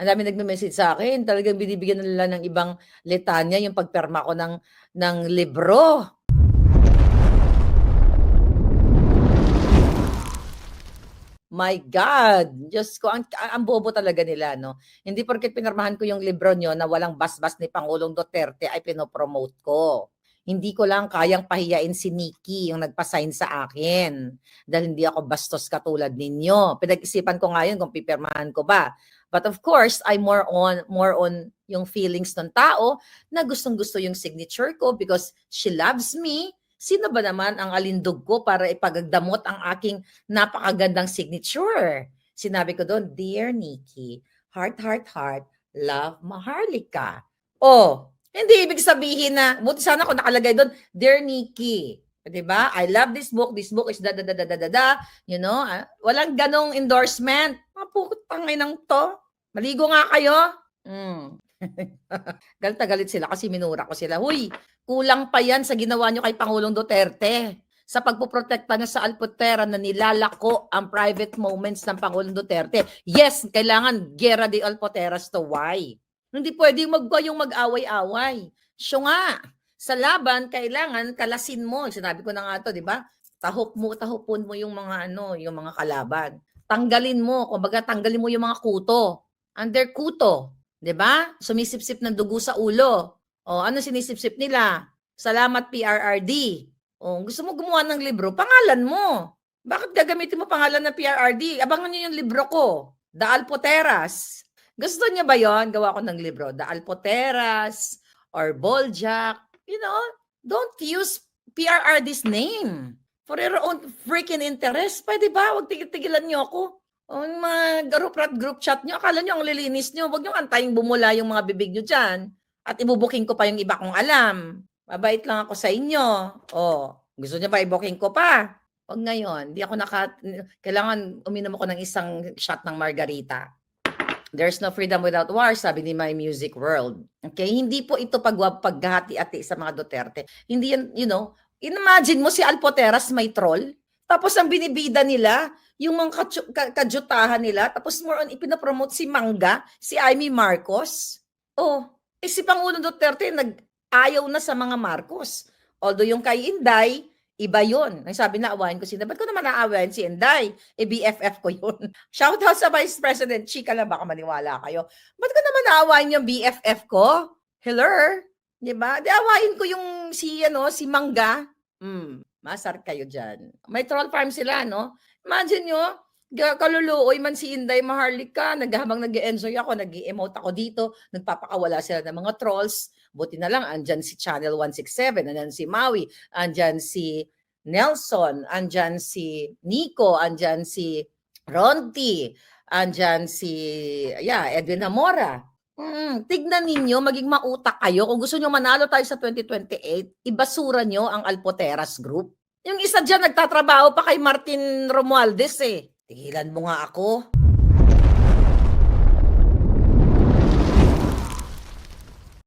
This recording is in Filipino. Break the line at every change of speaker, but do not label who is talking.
ang dami nagme-message sa akin. Talagang binibigyan nila ng ibang litanya yung pagperma ko ng ng libro. My God! Diyos ko, ang, ang bobo talaga nila, no? Hindi porket pinirmahan ko yung libro nyo na walang basbas ni Pangulong Duterte ay pinopromote ko. Hindi ko lang kayang pahiyain si Nikki yung nagpasign sa akin. Dahil hindi ako bastos katulad ninyo. Pinag-isipan ko ngayon kung pipirmahan ko ba. But of course, I more on more on yung feelings ng tao na gustong-gusto yung signature ko because she loves me. Sino ba naman ang alindog ko para ipagdamot ang aking napakagandang signature? Sinabi ko doon, Dear Nikki, heart, heart, heart, love Maharlika. Oh, hindi ibig sabihin na, buti sana kung nakalagay doon, Dear Nikki, 'di ba? I love this book. This book is da da da da da da. You know, ah, walang ganong endorsement. Maputang ng to. Maligo nga kayo. Mm. galit na galit sila kasi minura ko sila. Huy, kulang pa yan sa ginawa nyo kay Pangulong Duterte sa pagpoprotekta niya sa Alputera na nilalako ang private moments ng Pangulong Duterte. Yes, kailangan gera de Alputeras to why? Hindi pwedeng mag yung mag-away-away. Siya nga, sa laban, kailangan kalasin mo. Sinabi ko na nga to, di ba? Tahok mo, tahupon mo yung mga ano, yung mga kalaban. Tanggalin mo, kumbaga tanggalin mo yung mga kuto. Under kuto, 'di ba? Sumisipsip ng dugo sa ulo. O ano sinisipsip nila? Salamat PRRD. O gusto mo gumawa ng libro, pangalan mo. Bakit gagamitin mo pangalan ng PRRD? Abangan niyo yung libro ko, The Alpoteras. Gusto niya ba 'yon? Gawa ko ng libro, The Alpoteras or Boljak. You know, don't use PRRD's name for your own freaking interest. Pwede ba? Huwag tigil-tigilan niyo ako. O yung mga group rat group chat nyo, akala nyo ang lilinis nyo. Huwag nyo antayin bumula yung mga bibig nyo dyan. At ibubuking ko pa yung iba kong alam. Mabait lang ako sa inyo. O, gusto nyo ba ibuking ko pa? Huwag ngayon. Di ako naka... Kailangan uminom ako ng isang shot ng margarita. There's no freedom without war, sabi ni My Music World. Okay? Hindi po ito pag paghati-ati sa mga Duterte. Hindi yan, you know, imagine mo si Alpoteras may troll. Tapos ang binibida nila, yung mga katsu- ka- kadyutahan nila, tapos more on ipinapromote si Mangga, si Amy Marcos. Oh, eh si Pangulong Duterte nag-ayaw na sa mga Marcos. Although yung kay Inday, iba yun. Ang sabi na awayin ko si Inday. Ba't ko naman naawayin si Inday? E BFF ko yun. Shout out sa Vice President. Chika lang baka maniwala kayo. Ba't ko naman naawayin yung BFF ko? Hello? Di ba? Di awayin ko yung si, ano, si Mangga. Hmm, masar kayo dyan. May troll farm sila, no? Imagine nyo, kaluluoy man si Inday Maharlika, naghabang nag enjoy ako, nag emote ako dito, nagpapakawala sila ng mga trolls. Buti na lang, andyan si Channel 167, andyan si Maui, andyan si Nelson, andyan si Nico, andyan si Ronti, andyan si yeah, Edwin Zamora. Mm, tignan ninyo, maging mautak kayo. Kung gusto nyo manalo tayo sa 2028, ibasura nyo ang Alpoteras Group. Yung isa dyan nagtatrabaho pa kay Martin Romualdez eh. Tigilan mo nga ako.